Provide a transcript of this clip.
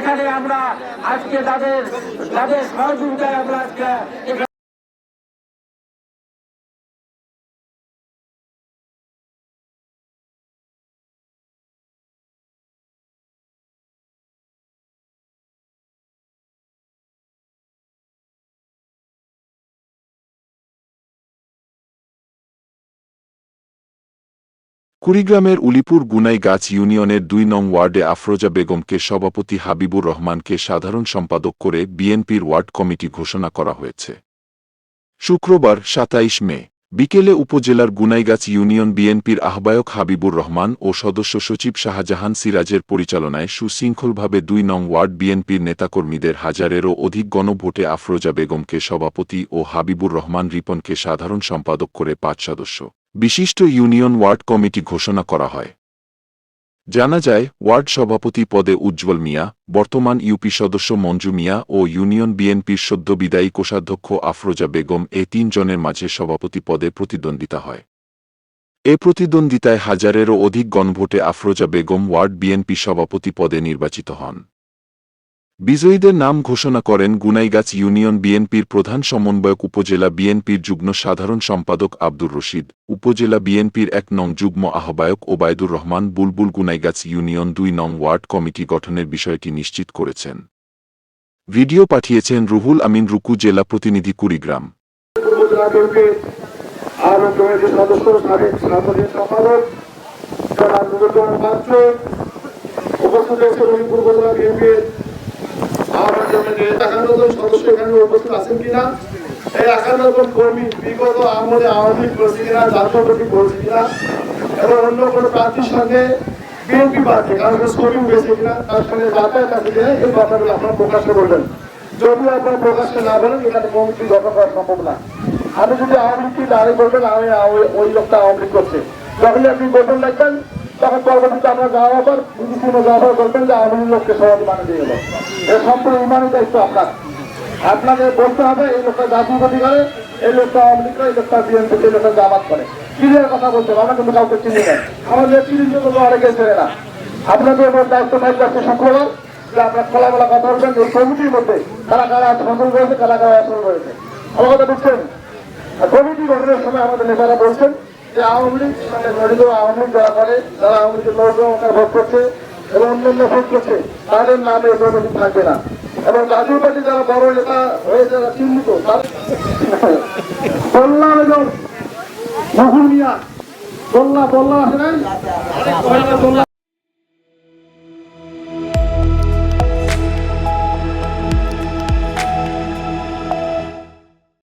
এখানে আমরা আজকে তাদের তাদের সহযোগিতায় আমরা আজকে কুড়িগ্রামের উলিপুর গুনাইগাছ ইউনিয়নের দুই নং ওয়ার্ডে আফরোজা বেগমকে সভাপতি হাবিবুর রহমানকে সাধারণ সম্পাদক করে বিএনপির ওয়ার্ড কমিটি ঘোষণা করা হয়েছে। শুক্রবার, সাতাইশ মে, বিকেলে উপজেলার গুনাইগাছ ইউনিয়ন বিএনপির আহ্বায়ক হাবিবুর রহমান ও সদস্য সচিব শাহজাহান সিরাজের পরিচালনায় সুশৃঙ্খলভাবে দুই নং ওয়ার্ড বিএনপির নেতাকর্মীদের হাজারেরও অধিক গণভোটে আফরোজা বেগমকে সভাপতি ও হাবিবুর রহমান রিপনকে সাধারণ সম্পাদক করে পাঁচ সদস্য। বিশিষ্ট ইউনিয়ন ওয়ার্ড কমিটি ঘোষণা করা হয়। জানা যায়, ওয়ার্ড সভাপতি পদে উজ্জ্বল মিয়া, বর্তমান ইউপি সদস্য মঞ্জু মিয়া ও ইউনিয়ন বিএনপির সদ্য বিদায়ী কোষাধ্যক্ষ আফরোজা বেগম এ তিনজনের মাঝে সভাপতি পদে প্রতিদ্বন্দ্বিতা হয়। এ প্রতিদ্বন্দ্বিতায় হাজারেরও অধিক গণভোটে আফরোজা বেগম ওয়ার্ড বিএনপি সভাপতি পদে নির্বাচিত হন। বিজয়ীদের নাম ঘোষণা করেন গুনাইগাছ ইউনিয়ন বিএনপির প্রধান সমন্বয়ক উপজেলা বিএনপির যুগ্ম সাধারণ সম্পাদক আব্দুর রশিদ, উপজেলা বিএনপির এক নং যুগ্ম আহ্বায়ক ওবায়দুর রহমান বুলবুল গুনাইগাছ ইউনিয়ন দুই নং ওয়ার্ড কমিটি গঠনের বিষয়টি নিশ্চিত করেছেন। ভিডিও পাঠিয়েছেন রুহুল আমিন রুকু, জেলা প্রতিনিধি কুড়িগ্রাম। উপস্থিত হয়েছে রহিমপুর উপজেলা বিএনপির আহ্বান কমিটির লীগ তার সঙ্গে প্রকাশ করবেন। যদি আপনারা প্রকাশকে না বলেন এখানে কমিটি গঠন করা সম্ভব না। আমি যদি আওয়ামী লীগকে দাঁড়িয়ে বলবেন আমি ওই- লোকটা আওয়ামী লীগ করছে। যখনই আপনি গঠন লাগবেন তখন পরবর্তীতে আমরা যাওয়ার পর বিভিন্ন যাওয়ার পর বলবেন যে আওয়ামী লোককে সবাই মানে দিয়ে গেল। এর সম্পূর্ণ ইমানের দায়িত্ব আপনার। আপনাকে বলতে হবে, এই লোকটা জাতীয়বাদী করে এই লোকটা আওয়ামী লীগ এই লোকটা বিএনপি, এই লোকটা জামাত করে। ক্লিয়ার কথা বলতে হবে আমরা কিন্তু কাউকে চিনি না। আমাদের চিনি অনেকে চেনে না। আপনাদের ওপর দায়িত্ব থাকবে আজকে শুক্রবার, যে আপনার খোলামেলা কথা বলবেন এই কমিটির মধ্যে কারা কারা ফসল করেছে কারা কারা অসল করেছে আমার কথা বুঝছেন? কমিটি গঠনের সময় আমাদের নেতারা বলছেন যে আওয়ামী লীগ মানে জড়িত আওয়ামী লীগ যারা করে যারা আওয়ামী লীগের ভোট করছে এবং অন্যান্য ভোট করছে। তাদের নামে এই থাকবে না। এবং জাতীয় পার্টি যারা বড় নেতা হয়ে যারা চিহ্নিত তার বললাম এবং মহুমিয়া। বললা বললা আছে নাই